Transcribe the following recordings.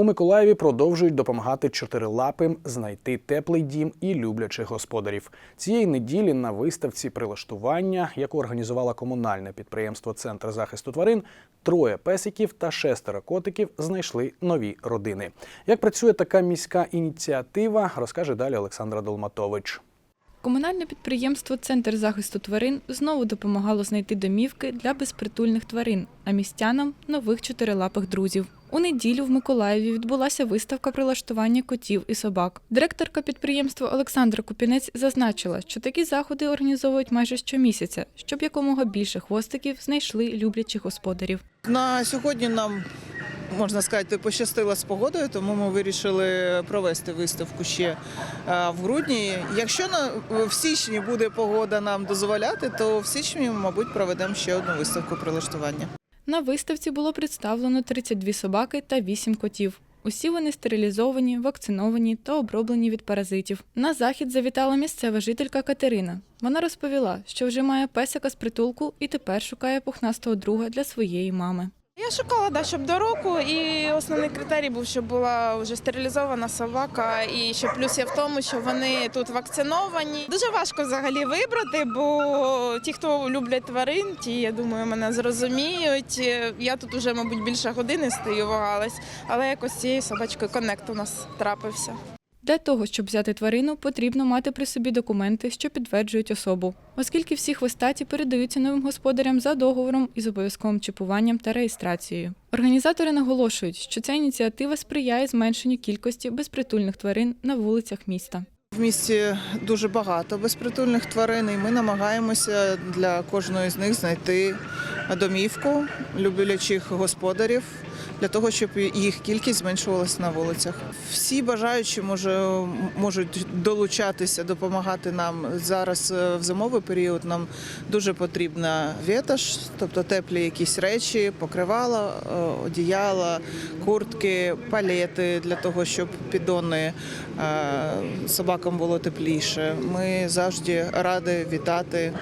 У Миколаєві продовжують допомагати чотирилапим знайти теплий дім і люблячих господарів. Цієї неділі на виставці прилаштування, яку організувало комунальне підприємство Центр захисту тварин, троє песиків та шестеро котиків знайшли нові родини. Як працює така міська ініціатива, розкаже далі Олександра Долматович. Комунальне підприємство Центр захисту тварин знову допомагало знайти домівки для безпритульних тварин, а містянам нових чотирилапих друзів. У неділю в Миколаєві відбулася виставка прилаштування котів і собак. Директорка підприємства Олександра Купінець зазначила, що такі заходи організовують майже щомісяця, щоб якомога більше хвостиків знайшли люблячих господарів. На сьогодні нам можна сказати, пощастило з погодою, тому ми вирішили провести виставку ще е, в грудні. Якщо на в січні буде погода нам дозволяти, то в січні, мабуть, проведемо ще одну виставку прилаштування. На виставці було представлено 32 собаки та 8 котів. Усі вони стерилізовані, вакциновані та оброблені від паразитів. На захід завітала місцева жителька Катерина. Вона розповіла, що вже має песика з притулку і тепер шукає пухнастого друга для своєї мами. Я шукала, да, щоб до року, і основний критерій був, щоб була вже стерилізована собака. І ще плюс є в тому, що вони тут вакциновані. Дуже важко взагалі вибрати, бо ті, хто люблять тварин, ті, я думаю, мене зрозуміють. Я тут уже, мабуть, більше години стою, вагалась, але якось цією собачкою коннект у нас трапився. Для того, щоб взяти тварину, потрібно мати при собі документи, що підтверджують особу, оскільки всі хвостаті передаються новим господарям за договором із обов'язковим чіпуванням та реєстрацією. Організатори наголошують, що ця ініціатива сприяє зменшенню кількості безпритульних тварин на вулицях міста. В місті дуже багато безпритульних тварин, і ми намагаємося для кожної з них знайти домівку люблячих господарів для того, щоб їх кількість зменшувалася на вулицях. Всі бажаючі може, можуть долучатися, допомагати нам зараз е, в зимовий період. Нам дуже потрібна ветаж, тобто теплі якісь речі, покривала, е, одіяла, куртки, палети для того, щоб піддони е, собакам було тепліше. Ми завжди раді вітати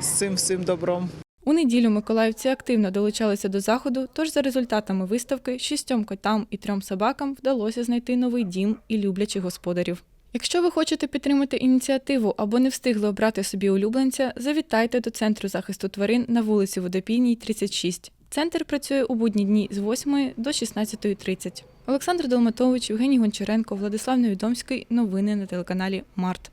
з цим всім добром. У неділю миколаївці активно долучалися до заходу, тож за результатами виставки шістьом котам і трьом собакам вдалося знайти новий дім і люблячих господарів. Якщо ви хочете підтримати ініціативу або не встигли обрати собі улюбленця, завітайте до центру захисту тварин на вулиці Водопійній, 36. Центр працює у будні дні з 8 до 16.30. Олександр Долматович, Євгеній Гончаренко, Владислав Невідомський. Новини на телеканалі Март.